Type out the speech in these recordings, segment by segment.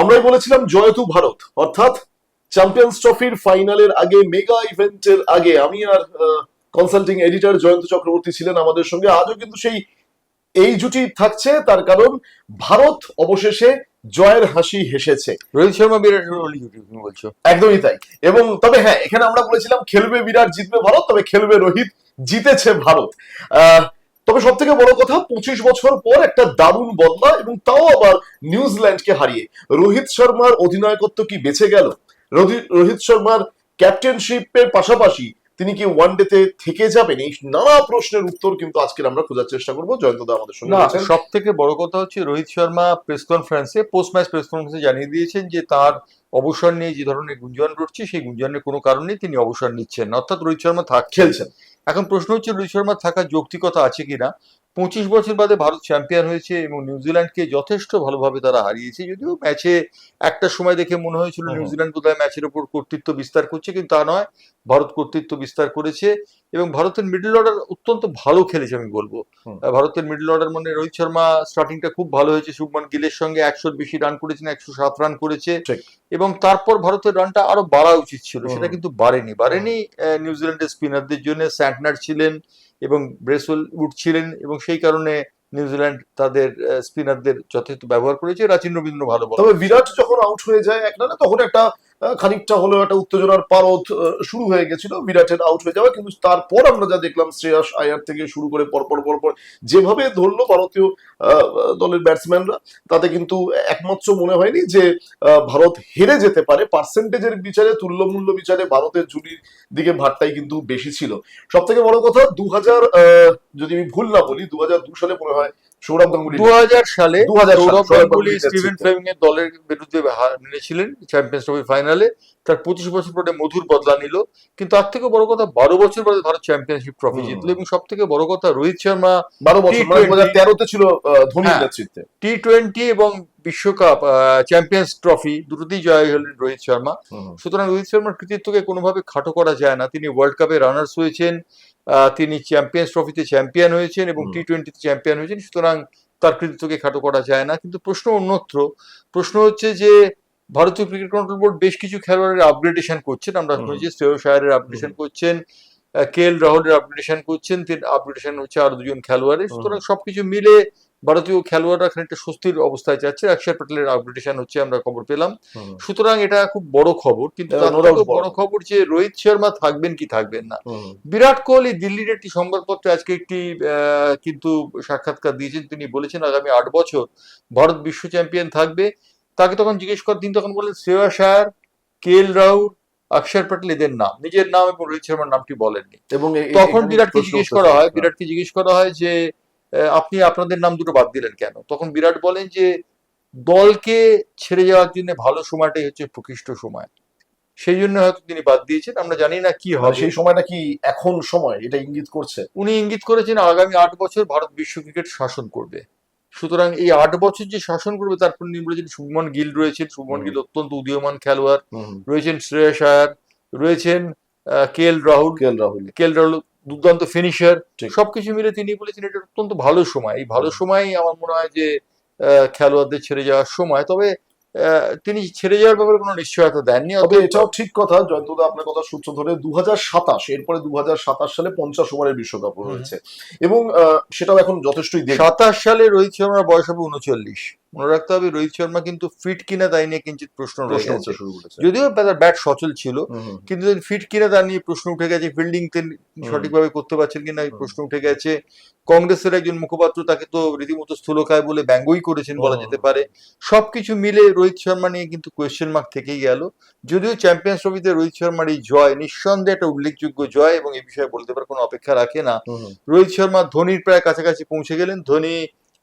আমরাই বলেছিলাম জয়তু ভারত। অর্থাৎ চ্যাম্পিয়ন্স ট্রফির ফাইনালের আগে মেগা ইভেন্টের আগে আমি আর কনসাল্টিং এডিটর জয়ন্ত চক্রবর্তী ছিলেন আমাদের সঙ্গে। আজও কিন্তু সেই এই জুটি থাকছে তার কারণ ভারত অবশেষে জয়ের হাসি হেসেছে। রোহিত শর্মা বিরাট কোহলি জুটি তুমি বলছো। একদমই তাই। এবং তবে হ্যাঁ এখানে আমরা বলেছিলাম খেলবে বিরাট জিতবে ভারত তবে খেলবে রোহিত জিতেছে ভারত। আহ, তবে সব থেকে বড় কথা পঁচিশ বছর পর একটা দারুণ বদলা এবং তাও আবার নিউজিল্যান্ডকে হারিয়ে। রোহিত শর্মার অধিনায়কত্ব কি বেঁচে গেল? রোহি- রোহিত শর্মার ক্যাপ্টেনশিপের পাশাপাশি তিনি কি ওয়ান ডেতে থেকে যাবেন? এই নানা প্রশ্নের উত্তর কিন্তু আজকে আমরা খোঁজার চেষ্টা করব। জয়ন্ত দা আমাদের সঙ্গে সব থেকে বড় কথা হচ্ছে রোহিত শর্মা প্রেস কনফারেন্সে পোস্ট ম্যাচ প্রেস কনফারেন্সে জানিয়ে দিয়েছেন যে তার অবসর নিয়ে যে ধরনের গুঞ্জন রটছে সেই গুঞ্জনের কোনো কারণে তিনি অবসর নিচ্ছেন। অর্থাৎ রোহিত শর্মা থাক খেলছেন। এখন প্রশ্ন হচ্ছে রোহিত শর্মা থাকার যৌক্তিকতা আছে কিনা? পঁচিশ বছর বাদে ভারত চ্যাম্পিয়ন হয়েছে এবং নিউজিল্যান্ডকে যথেষ্ট ভালোভাবে তারা হারিয়েছে। যদিও ম্যাচে একটা সময় দেখে মনে হয়েছিল। নিউজিল্যান্ড বোধহয় ম্যাচের ওপর কর্তৃত্ব বিস্তার করছে কিন্তু তা নয়। ভারত কর্তৃত্ব বিস্তার করেছে এবং ভারতের মিডল অর্ডার অত্যন্ত ভালো খেলেছে আমি বলব। ভারতের মিডল অর্ডার মানে রোহিত শর্মা স্টার্টিংটা খুব ভালো হয়েছে শুভমান গিলের সঙ্গে একশোর বেশি রান করেছেন একশো সাত রান করেছে। এবং তারপর ভারতের রানটা আরও বাড়া উচিত ছিল সেটা কিন্তু বাড়েনি। বাড়েনি নিউজিল্যান্ডের স্পিনারদের জন্য। স্যান্টনার ছিলেন এবং ব্রেসল উড ছিলেন এবং সেই কারণে নিউজিল্যান্ড তাদের স্পিনারদের যথেষ্ট ব্যবহার করেছে। রাচিন রবীন্দ্র ভালো তবে বিরাট যখন আউট হয়ে যায় এক না তখন একটা খানিকটা হলেও একটা উত্তেজনার পারদ শুরু হয়ে গেছিল, বিরাটের আউট হয়ে যাওয়া। কিন্তু তারপর আমরা যা দেখলাম, শ্রেয়াস আয়ার থেকে শুরু করে পরপর পরপর যেভাবে ধরলো ভারতীয় দলের ব্যাটসম্যানরা তাতে কিন্তু একমাত্র মনে হয়নি যে ভারত হেরে যেতে পারে। পার্সেন্টেজের বিচারে, তুল্যমূল্য বিচারে ভারতের জুটির দিকে ভারটাই কিন্তু বেশি ছিল। সব থেকে বড় কথা দু হাজার যদি আমি ভুল না বলি দু সালে মনে হয় সৌরভ গাঙ্গুলি দু হাজার সালে 2000 সাল, সৌরভ গাঙ্গুলি স্টিভেন ফ্লেমিং এর দলের বিরুদ্ধে মেনেছিলেন চ্যাম্পিয়ন্স ট্রফি ফাইনালে। তার পঁচিশ বছর পরে মধুর বদলা নিল। কিন্তু তার থেকে বড় কথা বারো বছর পরে ভারত চ্যাম্পিয়নশিপ ট্রফি। জিতলো এবং সব থেকে বড় কথা রোহিত শর্মা বারো বছর মানে তেরোতে ছিল ধোনির হ্যাঁ। নেতৃত্বে। টি টোয়েন্টি এবং বিশ্বকাপ চ্যাম্পিয়ন্স ট্রফি দুটোতেই জয় হলেন রোহিত শর্মা। সুতরাং রোহিত শর্মার কৃতিত্বকে কোনোভাবে খাটো করা যায় না। তিনি ওয়ার্ল্ড কাপে রানার্স হয়েছেন। তিনি চ্যাম্পিয়ন্স ট্রফিতে চ্যাম্পিয়ন হয়েছেন এবং। টি টোয়েন্টিতে চ্যাম্পিয়ন হয়েছেন। সুতরাং তার কৃতিত্বকে খাটো করা যায় না। কিন্তু প্রশ্ন অন্যত্র প্রশ্ন হচ্ছে যে ভারতীয় ক্রিকেট কন্ট্রোল বোর্ড বেশ কিছু খেলোয়াড়ের আপগ্রেডেশন করছেন। আমরা। শুনেছি শ্রেয় আয়ারের আপগ্রেডেশন করছেন কে এল রাহুলের আপগ্রেডেশন করছেন তিনি আপগ্রেডেশন হচ্ছে আরও দুজন খেলোয়াড়ের। সুতরাং সবকিছু মিলে ভারতীয় খেলোয়াড়রা খানিকটা স্বস্তির অবস্থায় যাচ্ছে। অক্ষর প্যাটেলের আপগ্রেডেশন হচ্ছে আমরা খবর পেলাম। সুতরাং এটা খুব বড় খবর কিন্তু থেকেও বড়। খবর যে রোহিত শর্মা থাকবেন কি থাকবেন না। বিরাট কোহলি দিল্লির একটি সংবাদপত্রে আজকে একটি কিন্তু সাক্ষাৎকার দিয়েছেন। তিনি বলেছেন আগামী আট বছর ভারত বিশ্ব চ্যাম্পিয়ন থাকবে। তাকে তখন জিজ্ঞেস কর তিনি তখন বলেন শ্রেয়া শায়ার কে এল রাহুল অক্ষর প্যাটেল এদের নাম। নিজের নাম এবং রোহিত শর্মার নামটি বলেননি। এবং তখন বিরাটকে জিজ্ঞেস করা হয় বিরাটকে জিজ্ঞেস করা হয় যে আপনি আপনাদের নাম দুটো বাদ দিলেন কেন? তখন বিরাট বলেন যে দলকে ছেড়ে যাওয়ার জন্য ভালো সময়টাই হচ্ছে প্রকৃষ্ট সময়। সেই জন্য হয়তো তিনি বাদ দিয়েছেন আমরা জানি না কি হবে। সেই সময়টা কি এখন সময়? এটা ইঙ্গিত করছে। উনি ইঙ্গিত করেছেন আগামী আট বছর ভারত বিশ্ব ক্রিকেট শাসন করবে। সুতরাং এই আট বছর যে শাসন করবে তারপর বলেছেন শুভমন গিল রয়েছেন। শুভমন গিল অত্যন্ত উদীয়মান খেলোয়াড়। রয়েছেন শ্রেয়স আয়ার রয়েছেন কে এল রাহুল। কে এল রাহুল। কে এল রাহুল দুর্দান্ত ফিনিশার। সবকিছু মিলে তিনি বলেছেন এটা অত্যন্ত ভালো সময়। এই ভালো। সময় আমার মনে হয় যে খেলোয়াড়দের ছেড়ে যাওয়ার সময়। তবে তিনি ছেড়ে যাওয়ার ব্যাপারে কোনো নিশ্চয়তা দেননি তবে এটাও ঠিক কথা জয়ন্তদা আপনার কথা সূত্র ধরে দু হাজার সাতাশ এরপরে দু হাজার সাতাশ সালে পঞ্চাশ ওভারের বিশ্বকাপ রয়েছে। এবং সেটাও এখন যথেষ্টই সাতাশ সালে রোহিত শর্মার বয়স হবে উনচল্লিশ। মনে রাখতে হবে রোহিত শর্মা কিন্তু ফিট কিনা তাই নিয়ে কিঞ্চিত প্রশ্ন রয়ে গেছে। উঠতে শুরু করেছে। যদিও তার ব্যাট সচল ছিল কিন্তু ফিট কিনা তা নিয়ে প্রশ্ন উঠে গেছে ফিল্ডিং সঠিকভাবে করতে পারছেন কিনা প্রশ্ন উঠে গেছে। কংগ্রেসের একজন মুখপাত্র তাকে তো রীতিমতো স্থূলকায় বলে ব্যঙ্গই করেছেন বলা যেতে পারে। সবকিছু মিলে রোহিত শর্মা নিয়ে কিন্তু কোয়েশ্চেন মার্ক থেকেই গেল। যদিও চ্যাম্পিয়ন্স ট্রফিতে রোহিত শর্মার এই জয় নিঃসন্দেহে একটা উল্লেখযোগ্য জয় এবং এই বিষয়ে বলতে পারার কোনো অপেক্ষা রাখে না। রোহিত শর্মা ধোনির প্রায় কাছাকাছি পৌঁছে গেলেন। Dhoni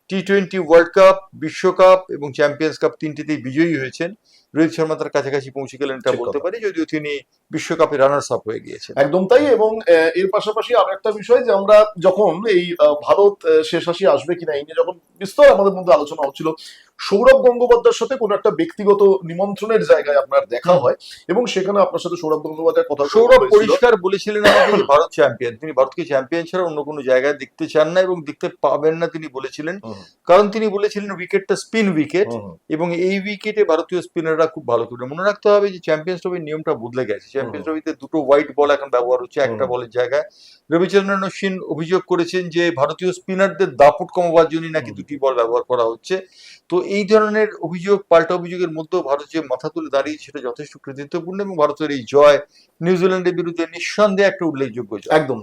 T twenty world cup বিশ্বকাপ এবং চ্যাম্পিয়ন্স কাপ তিনটিতেই বিজয়ী হয়েছেন। রোহিত শর্মা তার কাছাকাছি পৌঁছে গেলেন এটা বলতে পারি যদিও তিনি বিশ্বকাপে রানার্স আপ হয়ে গিয়েছেন। একদম তাই এবং এর পাশাপাশি আর একটা বিষয় যে আমরা যখন এই ভারত শেষ হাসি আসবে কিনা এই নিয়ে যখন বিস্তর আমাদের মধ্যে আলোচনা হচ্ছিল সৌরভ গঙ্গোপাধ্যায়ের সাথে কোনো একটা ব্যক্তিগত নিমন্ত্রণের জায়গায় আপনার দেখা হয় এবং সেখানে আপনার সাথে সৌরভ গঙ্গোপাধ্যায়ের কথা সৌরভ পরিষ্কার বলেছিলেন আমাকে ভারত চ্যাম্পিয়ন তিনি ভারতকে চ্যাম্পিয়ন ছাড়া অন্য কোনো জায়গায় দেখতে চান না এবং দেখতে পাবেন না তিনি বলেছিলেন। কারণ তিনি বলেছিলেন উইকেটটা স্পিন উইকেট এবং এই উইকেটে ভারতীয় স্পিনাররা খুব ভালো করে মনে রাখতে হবে যে চ্যাম্পিয়ন্স ট্রফির নিয়মটা বদলে গেছে। চ্যাম্পিয়ন্স ট্রফিতে দুটো হোয়াইট বল এখন ব্যবহার হচ্ছে একটা বলের জায়গায়। রবিচন্দ্রন সিন অভিযোগ করেছেন যে ভারতীয় স্পিনারদের দাপট কমাবার জন্য নাকি দুটি বল ব্যবহার করা হচ্ছে। তো এই ধরনের অভিযোগ, পাল্টা অভিযোগের মধ্যেও ভারত যে মাথা তুলে দাঁড়িয়ে সেটা যথেষ্ট কৃতিত্বপূর্ণ এবং ভারতের এই জয় নিউজিল্যান্ডের বিরুদ্ধে নিঃসন্দেহে একটা উল্লেখযোগ্য জয়। একদম।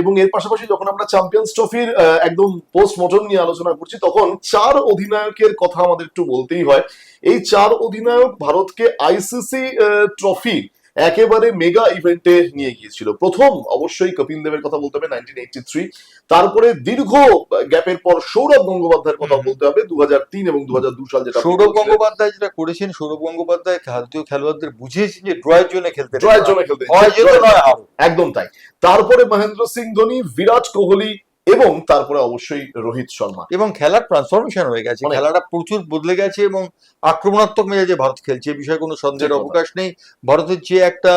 এবং এর পাশাপাশি যখন আমরা চ্যাম্পিয়ন্স ট্রফির একদম পোস্ট মর্টম নিয়ে আলোচনা করছি, তখন চার অধিনায়কের কথা আমাদের একটু বলতেই হয়। এই চার অধিনায়ক ভারতকে আইসিসি ট্রফি একেবারে মেগা ইভেন্টে নিয়ে গিয়েছিল। প্রথম অবশ্যই কপিল দেবের কথা বলতে হবে নাইনটিন এইটটি থ্রি তারপরে দীর্ঘ গ্যাপের পর সৌরভ গঙ্গোপাধ্যায়ের কথা বলতে হবে দু তিন এবং দু সাল যেটা সৌরভ গঙ্গোপাধ্যায় যেটা করেছেন সৌরভ গঙ্গোপাধ্যায় ভারতীয় খেলোয়াড়দের বুঝিয়েছেন যে ড্রয়ের জন্য খেলতে। জয়ের জন্য খেলতে। একদম তাই। তারপরে মহেন্দ্র সিং ধোনি বিরাট কোহলি এবং তারপরে অবশ্যই রোহিত শর্মা। এবং খেলার ট্রান্সফরমেশন হয়ে গেছে। খেলাটা প্রচুর বদলে গেছে এবং আক্রমণাত্মক মেজাজে ভারত খেলছে। এ বিষয়ে কোনো সন্দেহের অবকাশ নেই। ভারতের যে একটা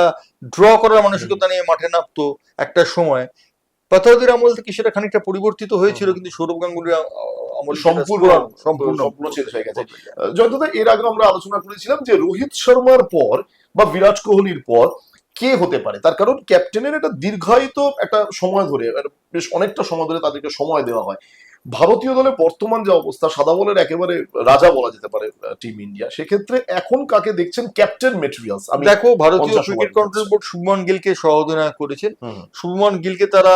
ড্র করার মানসিকতা নিয়ে মাঠে নামতো একটা সময় পাথাউদের আমল থেকে সেটা খানিকটা পরিবর্তিত হয়েছিল কিন্তু সৌরভ গাঙ্গুলির সম্পূর্ণ সম্পূর্ণ সম্পূর্ণ চেঞ্জ হয়ে গেছে। জয়দাদা এর আগে আমরা আলোচনা করেছিলাম যে রোহিত শর্মার পর বা বিরাট কোহলির পর কে হতে পারে? তার কারণ ক্যাপ্টেনের একটা দীর্ঘায়িত একটা সময় ধরে বেশ অনেকটা সময় ধরে তাদেরকে সময় দেওয়া হয়। ভারতীয় দলে বর্তমান যে অবস্থা সাদা বলের একেবারে রাজা বলা যেতে পারে টিম ইন্ডিয়া সেক্ষেত্রে এখন কাকে দেখছেন ক্যাপ্টেন মেটেরিয়ালস আমি দেখো ভারতীয় ক্রিকেট কন্ট্রোল বোর্ড শুভমন গিলকে সহ অধিনায়ক করেছেন শুভমন গিলকে তারা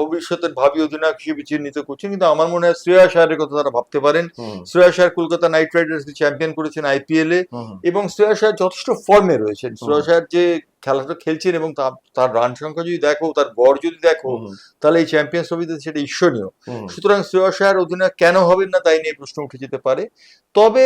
ভবিষ্যতের ভাবি অধিনায়ক হিসেবে চিহ্নিত করছেন কিন্তু আমার মনে হয় শ্রেয়া শাহের কথা তারা ভাবতে পারেন। Shreyas Iyer Kolkata knight riders champion করেছেন আইপিএল এ এবং শ্রেয়া শায়ার যথেষ্ট ফর্মে রয়েছেন। শ্রেয়া শাহের যে খেলাটা খেলছেন এবং তার রান সংখ্যা যদি দেখো তার গড় যদি দেখো তাহলে এই চ্যাম্পিয়ন্স ট্রফিতে সেটা ঈশ্বরীয় সুতরাং শ্রেয়া শায়ার অধিনায়ক কেন হবেন না তাই নিয়ে প্রশ্ন উঠে যেতে পারে। তবে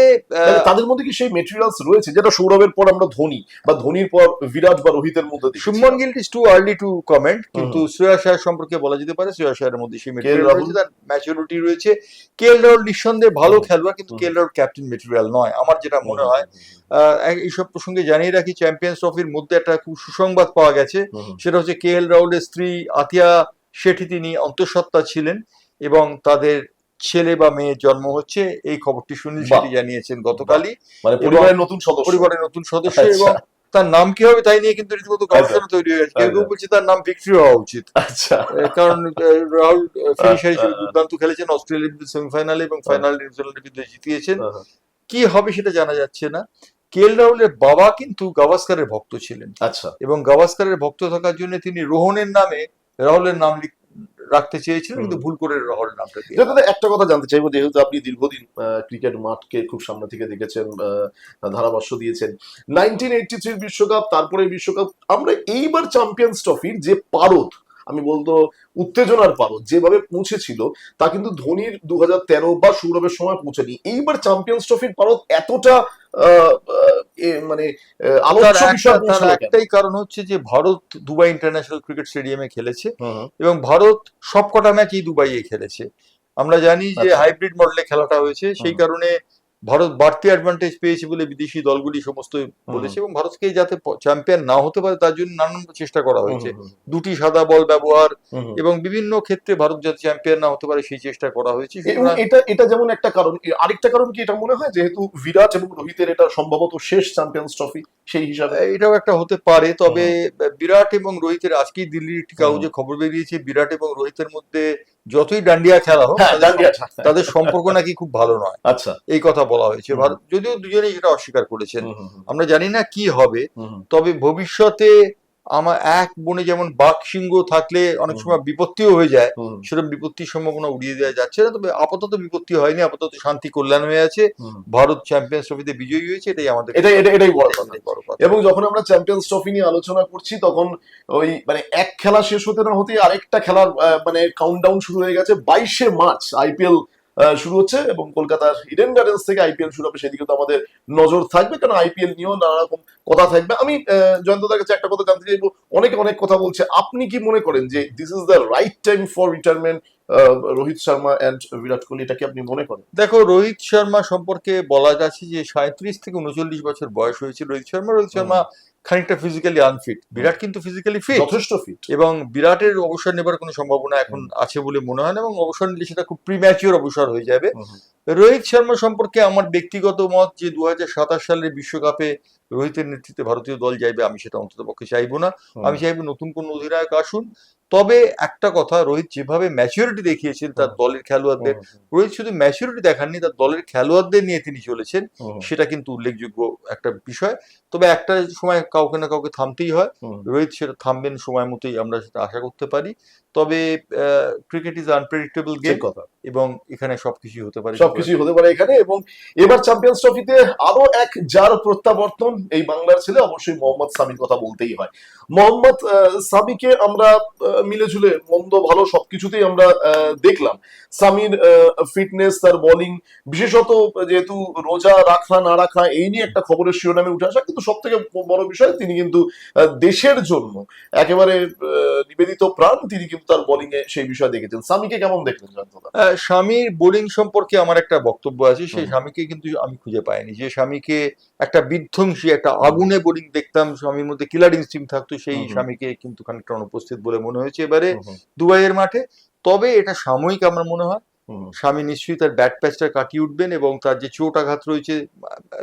তাদের মধ্যে কি সেই মেটেরিয়ালস রয়েছে যেটা সৌরভের পর আমরা ধোনি বা ধোনির পর বিরাট বা রোহিতের মধ্যে। Shubman Gill is too early to comment কিন্তু শ্রেয়া শায়ার সম্পর্কে বলা যেতে পারে শ্রেয়া শায়ারের মধ্যে সেই মেটেরিয়াল রয়েছে তার ম্যাচুরিটি রয়েছে। কে এল রাহুল নিঃসন্দেহে ভালো খেলোয়াড় কিন্তু হুম। কে রাহুল ক্যাপ্টেন মেটেরিয়াল নয়। আমার যেটা মনে হয় আহ, এইসব প্রসঙ্গে জানিয়ে রাখি চ্যাম্পিয়ন্স ট্রফির মধ্যে একটা সুসংবাদ পাওয়া গেছে। সেটা হচ্ছে কে এল রাহুলের স্ত্রী আতিয়া শেঠি তিনি অন্তঃসত্ত্বা ছিলেন এবং তাদের ছেলে বা মেয়ের জন্ম হচ্ছে। এই খবরটি সুনীল শেঠি জানিয়েছেন গতকালই। মানে পরিবারের নতুন সদস্য। পরিবারের নতুন সদস্য আচ্ছা। এবং তার নাম কি হবে তাই নিয়ে কিন্তু রীতিমতো গবেষণা তৈরি হয়ে গেছে। কেউ কেউ আচ্ছা। বলছে তার নাম ভিক্টরি হওয়া উচিত। আচ্ছা। কারণ রাহুল ফিনিশার হিসেবে দুর্দান্ত খেলেছেন। অস্ট্রেলিয়ার বিরুদ্ধে সেমিফাইনালে এবং ফাইনাল নিউজিল্যান্ডের বিরুদ্ধে জিতিয়েছেন। হ্যাঁ, কি হবে সেটা জানা যাচ্ছে না। কেএল রাহুলের বাবা কিন্তু গাভাস্কারের ভক্ত ছিলেন। আচ্ছা। এবং গাভাস্কারের ভক্ত থাকার জন্য তিনি রোহনের নামে রাহুলের নাম রাখতে চেয়েছিলেন কিন্তু ভুল করে রাহুল নামটা দিয়ে দাদা একটা কথা জানতে চাইব যেহেতু আপনি দীর্ঘদিন ক্রিকেট মাঠকে খুব সামনে থেকে দেখেছেন ধারাভাষ্য দিয়েছেন। নাইনটিন থ্রির বিশ্বকাপ তারপরে বিশ্বকাপ আমরা এইবার চ্যাম্পিয়ন্স ট্রফির যে পারদ আমি বলতো উত্তেজনার পারদ যেভাবে পৌঁছেছিল তা কিন্তু ধোনির দু বা সৌরভের সময় পৌঁছেনি এইবার চ্যাম্পিয়ন্স ট্রফির পারদ এতটা মানে আলোচ্য বিষয়? একটাই কারণ হচ্ছে যে ভারত দুবাই ইন্টারন্যাশনাল ক্রিকেট স্টেডিয়ামে খেলেছে এবং ভারত সবকটা ম্যাচই দুবাইয়ে খেলেছে আমরা জানি যে আচ্ছা। হাইব্রিড মডেলে খেলাটা হয়েছে সেই কারণে ভারত বাড়তি অ্যাডভান্টেজ পেয়েছে বলে বিদেশি দলগুলি সমস্ত বলেছে এবং ভারতকে যাতে চ্যাম্পিয়ন না হতে পারে তার জন্য নানান চেষ্টা করা হয়েছে। দুটি সাদা বল ব্যবহার। এবং বিভিন্ন ক্ষেত্রে ভারত যাতে চ্যাম্পিয়ন না হতে পারে সেই চেষ্টা করা হয়েছে। এটা এটা যেমন একটা কারণ আরেকটা কারণ কি এটা মনে হয়? যেহেতু বিরাট এবং রোহিতের এটা সম্ভবত শেষ চ্যাম্পিয়ন্স ট্রফি সেই হিসাবে। এটাও একটা হতে পারে তবে বিরাট এবং রোহিতের আজকেই দিল্লির একটি কাগজে খবর বেরিয়েছে। বিরাট এবং রোহিতের মধ্যে যতই ডান্ডিয়া খেলা হোক হ্যাঁ তাদের সম্পর্ক নাকি খুব ভালো নয়। আচ্ছা। এই কথা বলা হয়েছে। যদিও দুজনেই সেটা অস্বীকার করেছেন। আমরা জানি না কি হবে। তবে ভবিষ্যতে আমার এক বনে যেমন বাঘ সিংহ থাকলে অনেক সময় বিপত্তিও হয়ে যায়। সেরকম বিপত্তির সম্ভাবনা উড়িয়ে দেওয়া যাচ্ছে না তবে আপাতত বিপত্তি হয়নি আপাতত শান্তি কল্যাণ হয়ে আছে। ভারত চ্যাম্পিয়ন্স ট্রফিতে বিজয়ী হয়েছে এটাই আমাদের এটাই এটা- এটাই বড় কথা। এবং যখন আমরা চ্যাম্পিয়ন্স ট্রফি নিয়ে আলোচনা করছি তখন ওই মানে এক খেলা শেষ হতে না হতে আরেকটা খেলার মানে কাউন্টডাউন শুরু হয়ে গেছে বাইশে মার্চ আইপিএল শুরু হচ্ছে এবং কলকাতার ইডেন গার্ডেন্স থেকে আইপিএল শুরু হবে। সেদিকে তো আমাদের নজর থাকবে কারণ আইপিএল নিয়েও নানা রকম কথা থাকবে। আমি জয়ন্তদার কাছে একটা কথা জানতে চাইব। অনেকে অনেক কথা বলছে। আপনি কি মনে করেন যে this is the right time for retirement Rohit Sharma and Virat Kohli? এটা কি আপনি মনে করেন? দেখো রোহিত শর্মা সম্পর্কে বলা যাচ্ছে যে সাঁত্রিশ থেকে উনচল্লিশ বছর বয়স হয়েছে রোহিত শর্মা। রোহিত শর্মা খানিকটা ফিজিক্যালি আনফিট বিরাট কিন্তু ফিজিক্যালি ফিট যথেষ্ট ফিট এবং বিরাটের অবসর নেবার কোনো সম্ভাবনা এখন আছে বলে মনে হয় না এবং অবসর নিলে সেটা খুব প্রিম্যাচিওর অবসর হয়ে যাবে। রোহিত শর্মা সম্পর্কে আমার ব্যক্তিগত মত যে দু হাজার সাতাশ সালের বিশ্বকাপে রোহিতের নেতৃত্বে ভারতীয় দল যাইবে আমি সেটা অন্তত পক্ষে চাইব না। আমি চাইব নতুন কোন অধিনায়ক আসুন। তবে একটা কথা রোহিত যেভাবে ম্যাচিউরিটি দেখিয়েছেন তার দলের খেলোয়াড়দের রোহিত শুধু ম্যাচিউরিটি দেখাননি তার দলের খেলোয়াড়দের নিয়ে তিনি চলেছেন। সেটা কিন্তু উল্লেখযোগ্য একটা বিষয়। তবে একটা সময় কাউকে না কাউকে থামতেই হয়। রোহিত সেটা থামবেন সময় মতোই আমরা সেটা আশা করতে পারি। তবে ক্রিকেট ইজ আনপ্রেডিক্টেবল গেম কথা। এবং এখানে সবকিছু হতে পারে। সবকিছুই হতে পারে এখানে এবং এবার চ্যাম্পিয়ন্স ট্রফিতে আরও এক যার প্রত্যাবর্তন এই বাংলার ছেলে অবশ্যই মোহাম্মদ সামির কথা বলতেই হয়। মোহাম্মদ সামিকে আমরা আহ, মিলে ঝুলে মন্দ ভালো সবকিছুতেই আমরা দেখলাম। সামির ফিটনেস তার বোলিং বিশেষত যেহেতু রোজা রাখা না রাখা এই নিয়ে একটা খবরের শিরোনামে উঠে আসা কিন্তু সব থেকে বড় বিষয় তিনি কিন্তু দেশের জন্য একেবারে নিবেদিত প্রাণ তিনি কিন্তু তার বোলিং এ সেই বিষয় দেখেছেন। সামিকে কেমন দেখলেন স্বামীর বোলিং সম্পর্কে আমার একটা বক্তব্য আছে সেই স্বামীকে কিন্তু আমি খুঁজে পাইনি। যে স্বামীকে একটা বিধ্বংসী একটা আগুনে বোলিং দেখতাম স্বামীর মধ্যে কিলার ইনস্টিং থাকতো সেই স্বামীকে কিন্তু খানিকটা অনুপস্থিত বলে মনে হয়েছে এবারে দুবাইয়ের মাঠে। তবে এটা সাময়িক আমার মনে হয়। স্বামী নিশ্চয়ই তার ব্যাট প্যাচটা কাটিয়ে উঠবেন এবং তার যে চোট আঘাত রয়েছে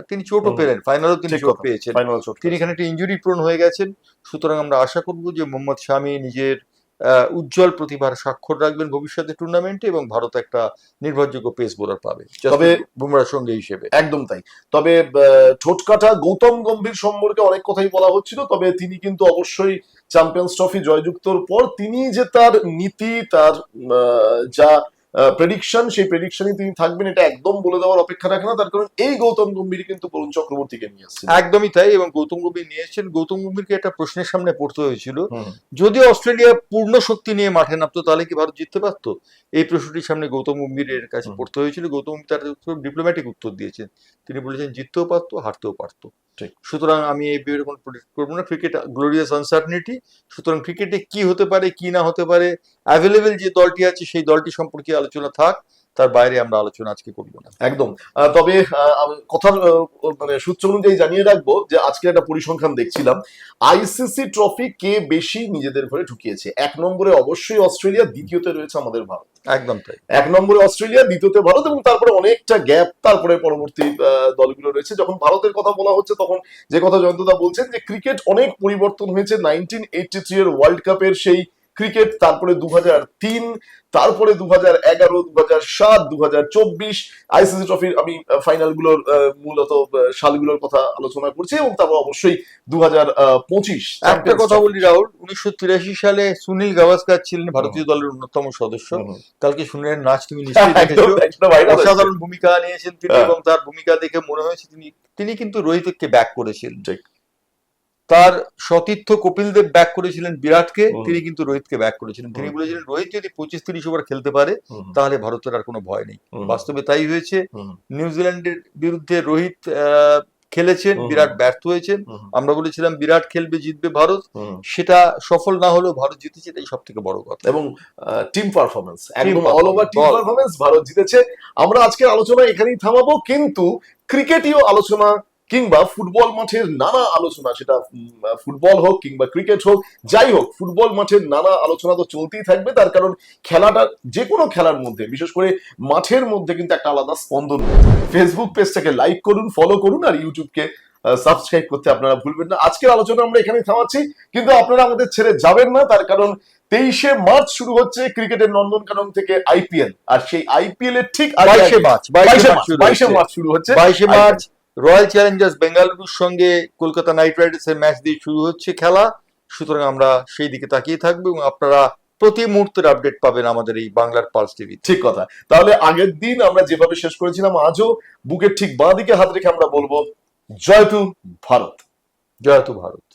তিনি চোটও পেলেন ফাইনালও তিনি চোট পেয়েছেন। ফাইনাল তিনি এখানে একটা ইঞ্জুরি প্রোন হয়ে গেছেন। সুতরাং আমরা আশা করব যে মোহাম্মদ স্বামী নিজের উজ্জ্বল প্রতিভার স্বাক্ষর রাখবেন ভবিষ্যতে টুর্নামেন্টে এবং ভারত একটা নির্ভরযোগ্য পেস বোলার পাবে। তবে- বুমরা বুমরার সঙ্গে হিসেবে। একদম তাই। তবে ঠোটকাটা গৌতম গম্ভীর সম্পর্কে অনেক কথাই বলা হচ্ছিল তবে তিনি কিন্তু অবশ্যই চ্যাম্পিয়ন্স ট্রফি জয়যুক্তর পর তিনি যে তার নীতি তার যা প্রেডিকশন সেই প্রেডিকশনই তিনি থাকবেন এটা একদম বলে দেওয়ার অপেক্ষা রাখে না তার কারণ এই গৌতম গম্ভীর কিন্তু বরুণ চক্রবর্তীকে নিয়ে আসছে একদমই তাই এবং গৌতম গম্ভীর নিয়েছেন গৌতম গম্ভীরকে একটা প্রশ্নের সামনে পড়তে হয়েছিল যদি অস্ট্রেলিয়া পূর্ণ শক্তি নিয়ে মাঠে নামতো তাহলে কি ভারত জিততে পারতো? এই প্রশ্নটির সামনে গৌতম গম্ভীরের কাছে পড়তে হয়েছিল। গৌতম গম্ভীর তার ডিপ্লোম্যাটিক উত্তর দিয়েছেন। তিনি বলেছেন জিততেও পারতো হারতেও পারতো। সুতরাং আমি এই ব্যাপারে কোনো predict করব না। ক্রিকেট গ্লোরিয়াস আনসার্টনিটি সুতরাং ক্রিকেটে কি হতে পারে, কি না হতে পারে? অ্যাভেলেবেল যে দলটি আছে, সেই দলটি সম্পর্কে আলোচনা থাক। তার বাইরে আমরা আলোচনা আজকে করব না। একদম। তবে কথার মানে সূত্র অনুযায়ী জানিয়ে রাখব যে আজকে একটা পরিসংখ্যান দেখছিলাম আইসিসি ট্রফি কে বেশি নিজেদের ঘরে ঢুকিয়েছে? এক নম্বরে অবশ্যই অস্ট্রেলিয়া দ্বিতীয়তে রয়েছে আমাদের ভারত। একদম তাই। এক নম্বরে অস্ট্রেলিয়া দ্বিতীয়তে ভারত এবং তারপরে অনেকটা গ্যাপ তারপরে পরবর্তী আহ, দলগুলো রয়েছে। যখন ভারতের কথা বলা হচ্ছে তখন যে কথা জয়ন্তদা বলছেন যে ক্রিকেট অনেক পরিবর্তন হয়েছে। নাইনটিন এইটটি থ্রি এর ওয়ার্ল্ড কাপের সেই ক্রিকেট তারপরে দু তিন তারপরে দু হাজার এগারো দু হাজার সাত দু হাজার চব্বিশ আইসিসি ট্রফির আমি ফাইনালগুলোর মূলত সালগুলোর কথা আলোচনা করছি এবং তারপর অবশ্যই দু হাজার পঁচিশ একটা কথা বলি রাহুল উনিশশো তিরাশি সালে সুনীল গাভাস্কার ছিলেন ভারতীয় দলের অন্যতম সদস্য। কালকে সুনীলের নাচ তুমি অসাধারণ ভূমিকা নিয়েছেন তিনি হ্যাঁ। এবং তার ভূমিকা দেখে মনে হয়েছে তিনি তিনি কিন্তু রোহিতকে ব্যাক করেছিলেন। ঠিক। তার সতীর্থ কপিল দেব ব্যাক করেছিলেন বিরাটকে। তিনি কিন্তু রোহিতকে ব্যাক করেছিলেন। তিনি বলেছিলেন রোহিত যদি পঁচিশ তিরিশ ওভার খেলতে পারে তাহলে ভারতের আর কোনো ভয় নেই। বাস্তবে তাই হয়েছে। নিউজিল্যান্ডের বিরুদ্ধে রোহিত খেলেছেন বিরাট ব্যর্থ হয়েছেন। আমরা বলেছিলাম বিরাট খেলবে জিতবে ভারত। সেটা সফল না হলেও ভারত জিতেছে এটাই সব থেকে বড় কথা। এবং টিম পারফরমেন্স একদম all over team performance Bharat জিতেছে। আমরা আজকের আলোচনা এখানেই থামাবো কিন্তু ক্রিকেটীয় আলোচনা কিংবা ফুটবল মাঠের নানা আলোচনা সেটা ফুটবল হোক কিংবা ক্রিকেট হোক যাই হোক ফুটবল মাঠের নানা আলোচনা তো চলতেই থাকবে। তার কারণ খেলাটা যে কোনো খেলার মধ্যে বিশেষ করে মাঠের মধ্যে কিন্তু একটা আলাদা স্পন্দন। ফেসবুক পেজটাকে লাইক করুন ফলো করুন আর ইউটিউবকে সাবস্ক্রাইব করতে আপনারা ভুলবেন না। আজকের আলোচনা আমরা এখানে থামাচ্ছি। কিন্তু আপনারা আমাদের ছেড়ে যাবেন না তার কারণ তেইশে মার্চ শুরু হচ্ছে ক্রিকেটের নন্দনকানন থেকে আইপিএল আর সেই আইপিএল এর ঠিক বাইশে মার্চ বাইশে মার্চ শুরু হচ্ছে। বাইশে মার্চ রয়্যাল চ্যালেঞ্জার্স বেঙ্গালুরুর সঙ্গে কলকাতা নাইট রাইডার্স এর ম্যাচ দিয়ে শুরু হচ্ছে খেলা। সুতরাং আমরা সেই দিকে তাকিয়ে থাকব এবং আপনারা প্রতি মুহূর্তের আপডেট পাবেন আমাদের এই বাংলার পালস টিভি ঠিক কথা। তাহলে আগের দিন আমরা যেভাবে শেষ করেছিলাম আজও বুকের ঠিক বাঁ দিকে হাত রেখে আমরা বলব জয়তু ভারত। জয়তু ভারত।